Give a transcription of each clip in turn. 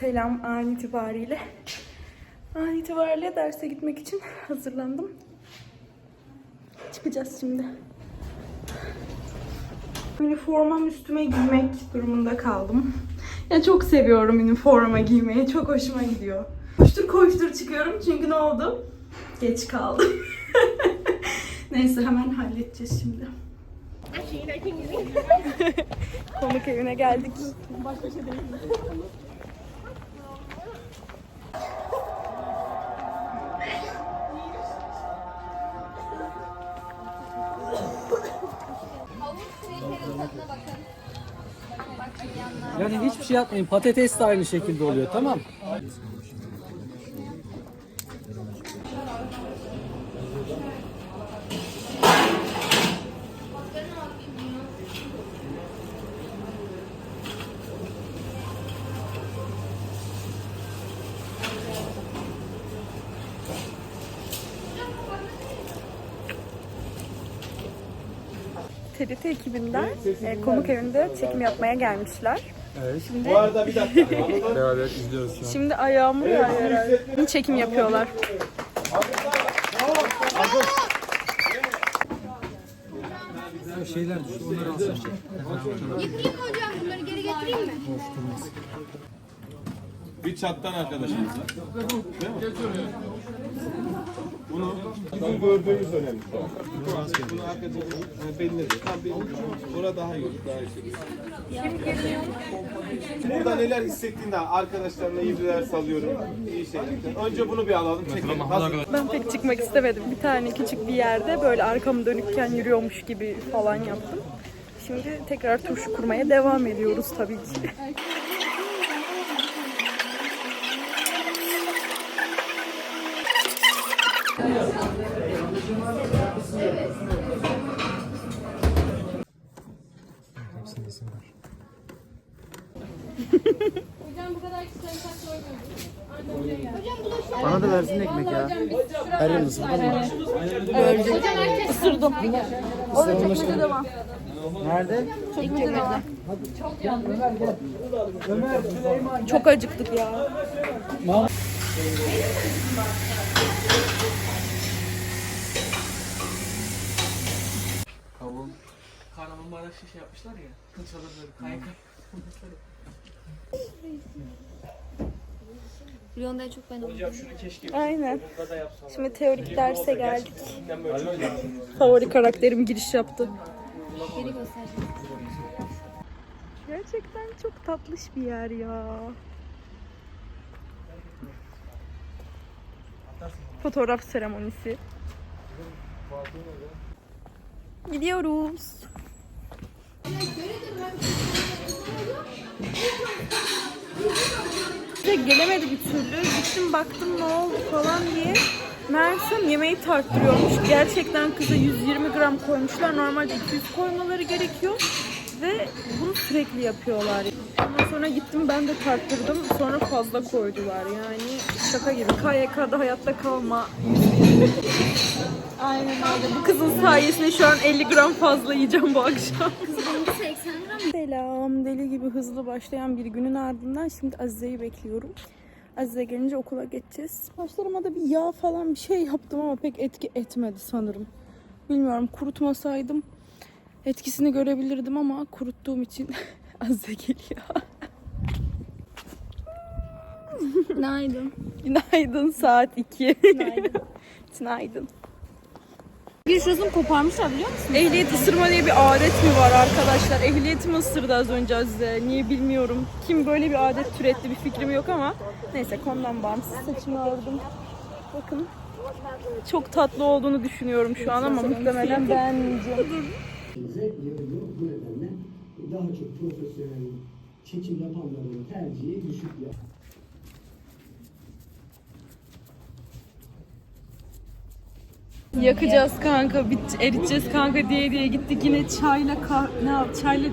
Selam an itibariyle. An itibariyle derse gitmek için hazırlandım. Çıkacağız şimdi. Üniformam üstüme giymek durumunda kaldım. Ya çok seviyorum üniforma giymeyi. Çok hoşuma gidiyor. Koştur koştur çıkıyorum çünkü ne oldu? Geç kaldım. Neyse hemen halledeceğiz şimdi. Konuk evine geldik. Yani hiçbir şey yapmayın. Patates de aynı şekilde oluyor tamam TRT ekibinden e, konuk evinde çekim yapmaya gelmişler. Bu arada bir dakika. Beraber izliyoruz şu an. Şimdi ayağımı yağıyor herhalde. Çekim yapıyorlar. Şeyler düştü onları alsın. Mi hocam bunları geri getireyim mi? Bir çattan arkadaşımız var. Değil mi? Bunu bizim gördüğümüz önemli. Bunu beline de. Tam beline. Bura daha iyi olur. Daha iyi. Burada neler hissettiğinde arkadaşlarına iyi birer salıyorum. İyi şeyler. Önce bunu bir alalım. Çekelim. Hazır. Ben pek çıkmak istemedim. Bir tane küçük bir yerde böyle arkamı dönükken yürüyormuş gibi falan yaptım. Şimdi tekrar turşu kurmaya devam ediyoruz tabii ki. Hocam bu kadar kısa saç koymuyorum. Hocam bulaşık. Bana da versin ekmek ya. Her yıl ısırdın mı? Hocam herkes Isırdım. O da çekmece devam. Nerede? Çekmece devam. Çok acıktık ya. Kahramanmaraş'ta şey yapmışlar ya. Çalırları kayka. Rion'da çok ben oldum. Aynen. Şimdi teorik derse geldik. Favori karakterim giriş yaptı. Geri göstereceğim. Gerçekten çok tatlış bir yer ya. Fotoğraf seremonisi. Gidiyoruz. Gelemedi bir türlü. Gittim baktım ne oldu falan diye. Meğersem yemeği tarttırıyormuş. Gerçekten kıza 120 gram koymuşlar. Normalde 200 koymaları gerekiyor. Ve bunu sürekli yapıyorlar. Ondan sonra gittim ben de tarttırdım. Sonra fazla koydular. Yani şaka gibi. KYK'da hayatta kalma. Aynen öyle. Bu kızın sayesinde şu an 50 gram fazla yiyeceğim bu akşam. Benimki 80 gram. Selam. Deli gibi hızlı başlayan bir günün ardından şimdi Azize'yi bekliyorum. Azize gelince okula geçeceğiz. Başlarıma da bir yağ falan bir şey yaptım ama pek etki etmedi sanırım. Bilmiyorum kurutmasaydım etkisini görebilirdim ama kuruttuğum için Azize geliyor. Günaydın. Günaydın saat 2. Günaydın. Günaydın. Bir şurasını koparmışlar biliyor musun? Ehliyet ısırma diye bir adet mi var arkadaşlar? Ehliyetimi ısırdı az önce Azize. Niye bilmiyorum. Kim böyle bir adet türetti bir fikrim yok ama. Neyse konudan bağımsız saçımı aldım. Bakın. Çok tatlı olduğunu düşünüyorum şu an ama muhtemelen beğenmeyeceğim. Bize yarıyor. Bu nedenle daha çok profesyonel çekim yapanların tercihi düşük ya. Yakacağız kanka, bit eriteceğiz kanka diye diye gittik yine çayla kah ne yap çayla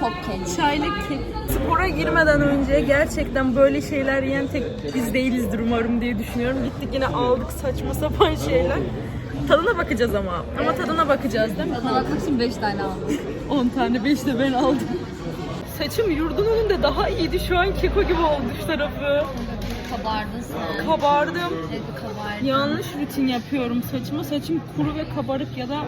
Top cake. çayla kek. Spora girmeden önce gerçekten böyle şeyler yiyen tek biz değilizdir umarım diye düşünüyorum. Gittik yine aldık saçma sapan şeyler. Tadına bakacağız ama. Ama tadına bakacağız değil mi? Bana bakmak için 5 tane aldım. 10 tane 5 de ben aldım. Saçım yurdun önünde daha iyiydi. Şu an keko gibi oldu şu tarafı. Kabardın sen. Kabardım. Evet kabardın. Yanlış rutin yapıyorum saçıma. Saçım kuru ve kabarık ya da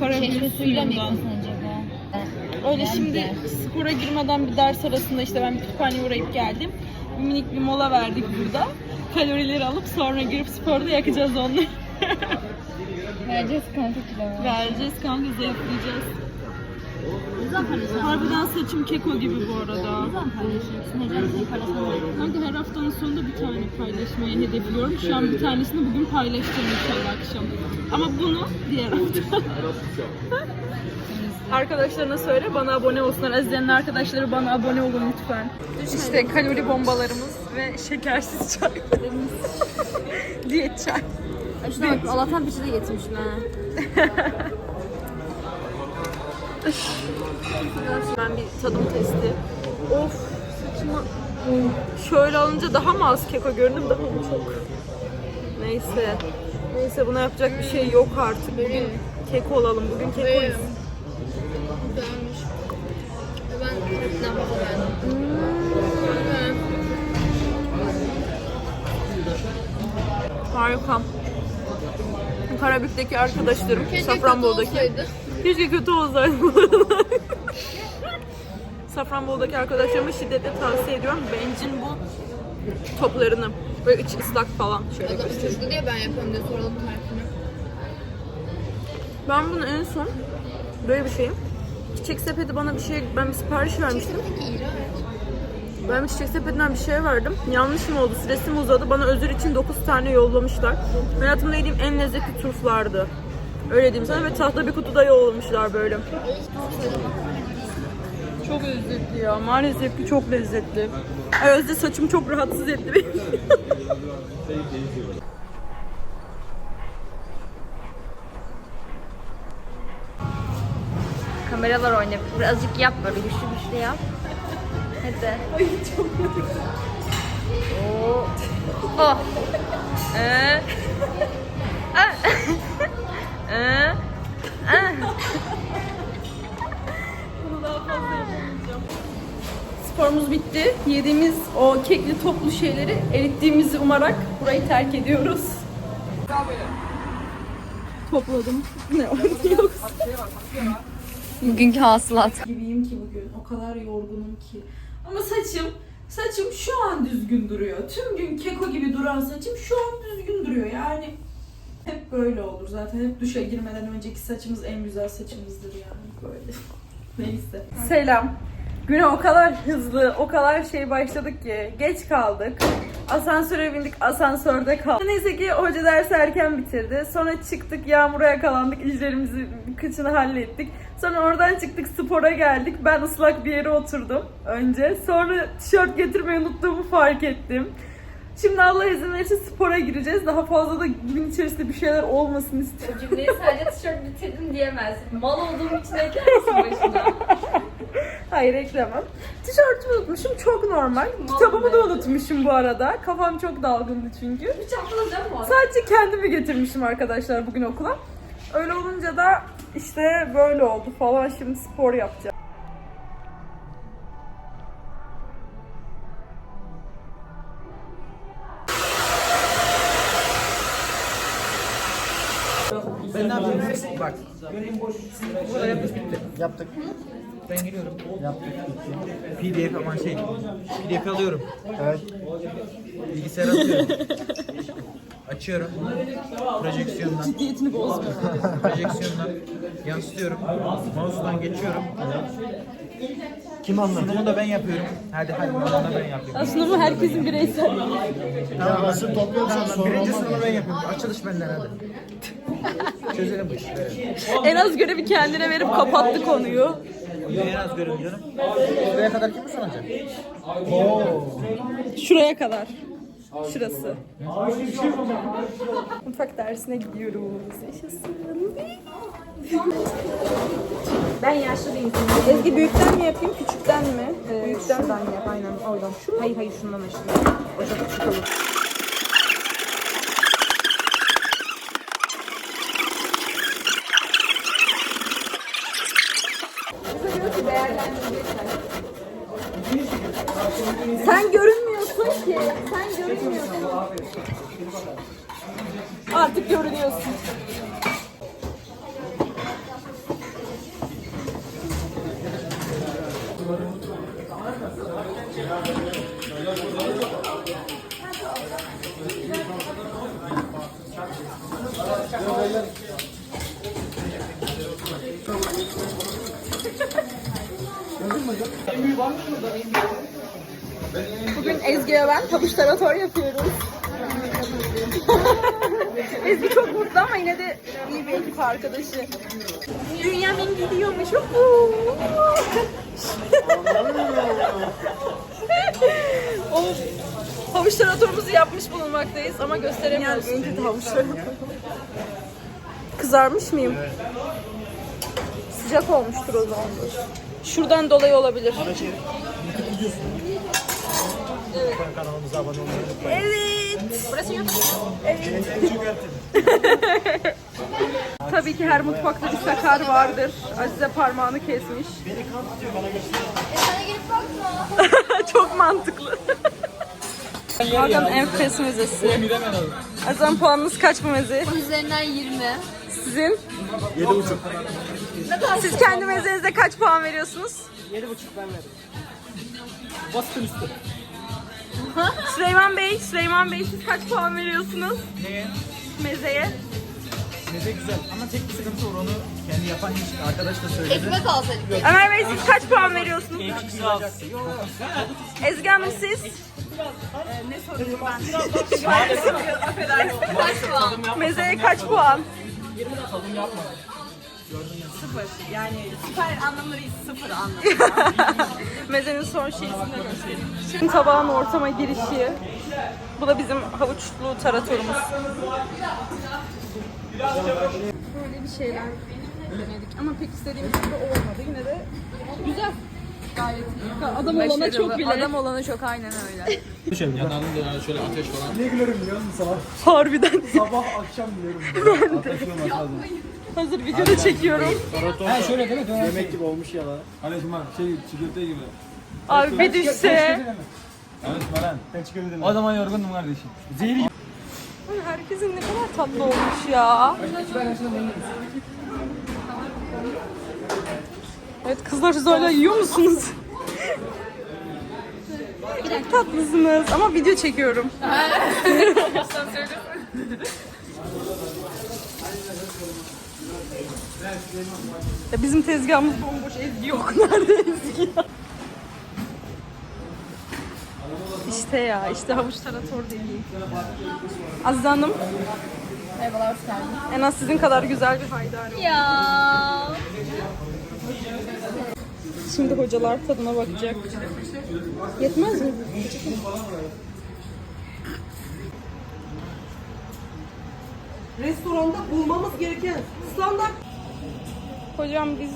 karabiber suyuyla mı acaba? Öyle şimdi spora girmeden bir ders arasında işte ben bir kütüphaneye uğrayıp geldim. Bir minik bir mola verdik burada. Kalorileri alıp sonra girip sporda yakacağız onları. Vereceğiz kanka kilo. Vereceğiz kanka paylaşacaksın? Harbiden saçım keko gibi bu arada. Hocam seni paylaşmam Kanka her haftanın sonunda bir tane paylaşmayı hedefliyorum. Şu an bir tanesini bugün paylaşacağım inşallah akşam. Ama bunu diğer hafta. Arkadaşlarına söyle bana abone olsunlar. Azizlerin arkadaşları bana abone olun lütfen. İşte kalori bombalarımız ve şekersiz çay. Diyet çay. Ay şuna bak Allah'tan bir şey getirmişim ha. Ben bir tadım testi. Of saçıma şöyle alınca daha mı az keko göründüm daha mı çok? Neyse. Neyse buna yapacak bir şey yok artık. Bugün keko olalım. Bugün kekoyuz. Güzelmiş. Ben fazla beğendim. Harika. Karabük'teki arkadaşlarım, Safranbolu'daki. Keşke kötü olsaydı. Safranbolu'daki arkadaşlarıma şiddetle tavsiye ediyorum. Bencin bu toplarını. Böyle içi ıslak falan. Şöyle Adam göstereyim. çocuklu diye ben yapıyorum diye soralım tarifini. Ben bunu en son böyle bir şeyim. Çiçek sepeti bana bir şey, ben bir sipariş vermiştim. İğrenç. Ben bir çiçek sepetinden bir şey verdim. Yanlış mı oldu? Süresi mi uzadı? Bana özür için 9 tane yollamışlar. Hayatımda yediğim en lezzetli turflardı. Öyle diyeyim sana ve tahta bir kutuda yollamışlar böyle. Çok lezzetli ya. Maalesef ki çok lezzetli. Özde saçımı çok rahatsız etti benim. Kameralar oynuyor. Birazcık yap böyle güçlü güçlü yap. Hadi. Ay çok Oo. Oh. Ee. Ah. Ee. Ah. Sporumuz bitti. Yediğimiz o kekli toplu şeyleri erittiğimizi umarak burayı terk ediyoruz. Topladım. Ne oynuyoruz? Bugünkü hasılat. gibiyim ki bugün. O kadar yorgunum ki. Ama saçım, saçım şu an düzgün duruyor. Tüm gün keko gibi duran saçım şu an düzgün duruyor. Yani hep böyle olur zaten. Hep duşa girmeden önceki saçımız en güzel saçımızdır yani böyle. Neyse. Selam. Güne o kadar hızlı, o kadar şey başladık ki geç kaldık. Asansöre bindik, asansörde kaldık. Neyse ki hoca dersi erken bitirdi. Sonra çıktık, yağmura yakalandık, işlerimizi kıçını hallettik. Sonra oradan çıktık, spora geldik. Ben ıslak bir yere oturdum önce. Sonra tişört getirmeyi unuttuğumu fark ettim. Şimdi Allah izin verirse spora gireceğiz. Daha fazla da gün içerisinde bir şeyler olmasın istiyorum. Cümleyi sadece tişört bitirdim diyemezsin. Mal olduğum için ekler misin başına? Hayır eklemem. Tişörtümü unutmuşum çok normal. Kitabımı da unutmuşum bu arada. Kafam çok dalgındı çünkü. Hiç aklına değil mi? Sadece kendimi getirmişim arkadaşlar bugün okula. Öyle olunca da işte böyle oldu falan. Şimdi spor yapacağım. Ben ne yapayım? Bak. Burada yaptık bitti. Ben geliyorum. Yaptık. PDF aman şey, PDF alıyorum. Evet. Bilgisayara atıyorum. Açıyorum. Projeksiyondan. Ciddiyetini bozma. Projeksiyondan yansıtıyorum. Mouse'dan geçiyorum. Kim anladı? Sunumu da ben yapıyorum. Hadi hadi bunu da ben yapayım. Aslında bu herkesin bireysel. Tamam, nasıl topluyorsan Birinci sunumu ben yapıyorum. Açılış benden hadi. Çözelim bu işi. Evet. En az görevi kendine verip kapattı konuyu. En az görün canım. Buraya kadar kim sanacak? Şuraya kadar. Şurası. Mutfak dersine gidiyoruz. Yaşasın. Ben yaşlı bir insanım. Ezgi büyükten mi yapayım, küçükten mi? Ee, büyükten. Şuradan yap, aynen oradan. Hayır hayır şundan aşağı. Ocak küçük olur. Sen görünmüyorsun ki. Sen görünmüyorsun. Artık görünüyorsun. Bugün Ezgi'ye ben tabuş tarator yapıyoruz. Ezgi çok mutlu ama yine de iyi bir ekip arkadaşı. Bünyamin gidiyormuş. Of. Havuç taratorumuzu yapmış bulunmaktayız ama gösteremiyoruz. Yani önce de Kızarmış mıyım? Sıcak olmuştur o zaman. Şuradan dolayı olabilir. Unutmayın. Evet. Burası yok. Evet. Tabii ki her mutfakta bir sakar vardır. Azize parmağını kesmiş. Sana gelip bakma. Çok mantıklı. Hakan enfes mezesi. Azam puanınız kaç bu meze? Üzerinden 20. Sizin? Yedi buçuk. Siz kendi mezenize kaç puan veriyorsunuz? Yedi buçuk ben veririm. Baskın üstü. Süleyman Bey, Süleyman Bey siz kaç puan veriyorsunuz? Neye? Mezeye. Meze güzel ama tek bir sıkıntı var onu kendi yapan hiç arkadaş da söyledi. Ekmek alsaydık. Ömer Bey siz kaç puan veriyorsunuz? Ekşisi az. Ezgi Hanım siz? ne soruyor ben? Kaç puan? Mezeye kaç puan? Tadım yapma. Sıfır. Yani süper anlamları sıfır anlamı. Mezenin son şeysini de göstereyim. Şimdi tabağın ortama girişi. Bu da bizim havuçlu taratorumuz. Böyle bir şeyler denedik ama pek istediğimiz gibi olmadı. Yine de güzel. Gayet iyi. Adam olana çok bile. Adam olana çok aynen öyle. Yanlarında şöyle ateş falan. Niye gülerim biliyor musun sabah? Harbiden. Sabah akşam gülerim. Hazır videoda çekiyorum. Ha şöyle değil mi? Döner. Yemek gibi olmuş ya lan. Şimdi bak şey çikolata gibi. Abi bir düşse. Evet Maren. Ben çıkıyor dedim. O zaman yorgundum kardeşim. Zehri Ay, Herkesin ne kadar tatlı olmuş ya. Evet kızlar siz hala yiyor musunuz? Çok tatlısınız ama video çekiyorum. ya bizim tezgahımız bomboş ezgi yok. Nerede ezgi ya? İşte ya, işte havuç tarator dediğim. Aziz Hanım, Merhabalar, hoş geldin. en az sizin kadar güzel bir haydar yok. Ya. Şimdi hocalar tadına bakacak. Yetmez mi? restoranda bulmamız gereken standart Hocam biz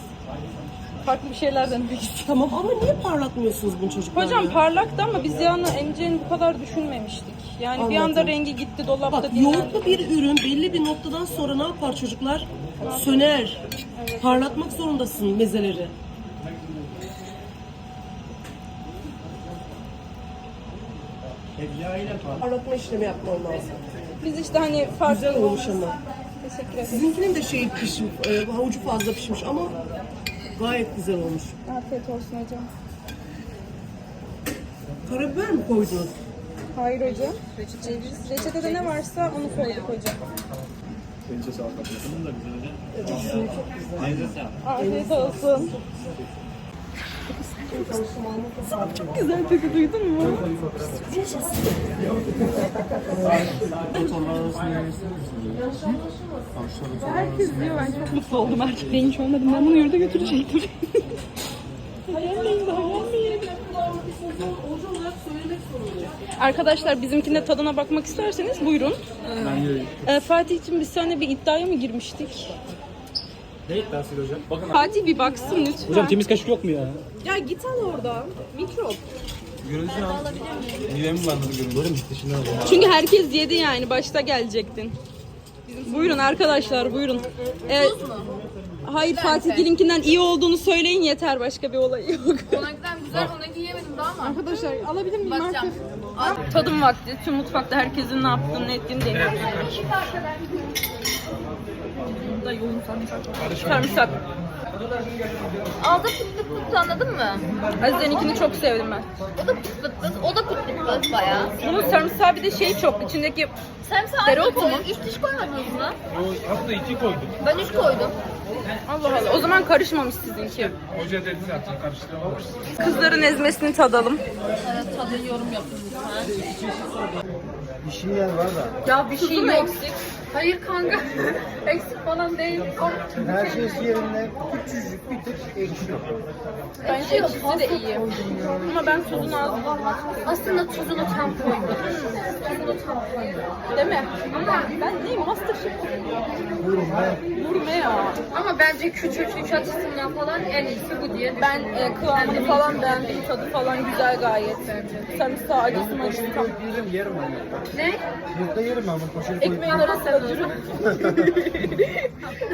farklı bir şeyler denemek istiyoruz. tamam ama niye parlatmıyorsunuz bunu çocuklar Hocam parlaktı ama biz yani Emce'nin bu kadar düşünmemiştik. Yani bir Anladım. anda rengi gitti dolapta Bak dinlendi. yoğurtlu bir ürün belli bir noktadan sonra ne yapar çocuklar? Söner. Parlatmak zorundasın mezeleri. Parlatma işlemi yapman lazım. Biz işte hani farklı Güzel olmuş ama. Teşekkür ederim. Sizinkinin de şey pişmiş, e, havucu fazla pişmiş ama gayet güzel olmuş. Afiyet olsun hocam. Karabiber mi koydunuz? Hayır hocam. Ceviz. Reçetede ne varsa onu koyduk hocam. Afiyet olsun. Çok güzel koku duydun mu? Herkes diyor ben çok mutlu oldum. Erkek hiç olmadım. Ben bunu yurda götürecektim. Arkadaşlar bizimkinde tadına bakmak isterseniz buyurun. Ee, Fatih için biz seninle bir iddiaya mı girmiştik? Ne iddiası hocam? Bakın Fatih bir baksın lütfen. Hocam temiz kaşık yok mu ya? Ya git al oradan. Mikrop. Görüntüsünü al. Midemi bulandırdı görüntü. Bölüm işte şimdi hocam. Çünkü herkes yedi yani. Başta gelecektin. Buyurun arkadaşlar buyurun. Ee, hayır Fatih Gil'inkinden iyi olduğunu söyleyin yeter. Başka bir olay yok. Konaktan güzel onunki yemedim daha mı? Arkadaşlar alabilir miyim Bakacağım. Tadım vakti. Tüm mutfakta herkesin ne yaptığını ne ettiğini deniyoruz. Da yoğun sarımsak. Sarımsak. Ağzı pıt pıt pıt anladın mı? Azize'ninkini çok sevdim ben. O da pıt pıt pıt. O da pıt pıt pıt bayağı. Bunun sarımsağı bir de şey çok. içindeki Sen sadece Dereotu mu? Üç diş koymadınız mı? Hatta iki koydum. Ben üç koydum. Allah Allah. O zaman karışmamış sizinki. Hoca dedi zaten karıştıramamış. Kızların ezmesini tadalım. Evet tadı yorum yapın lütfen. Bir şey yer var da. Ya bir şey yok. Hayır kanka. Eksik falan değil. Her şey yerinde küçücük bir tık ekşi. Bence ikisi de iyi. Ama ben tuzunu az buldum. Aslında tuzunu tam koydum. Tuzunu tam koydum. Değil mi? Ama ben neyim? Masterchef. Vurma ya. Ama bence küçüklük açısından falan en iyisi bu diye Ben e, kıvamını falan beğendim. Tadı falan güzel gayet bence. Sarımsağı acısı macısı. Yerim yerim ben. Ne? Burada yerim koyup. Ekmeğin arasına dürüm.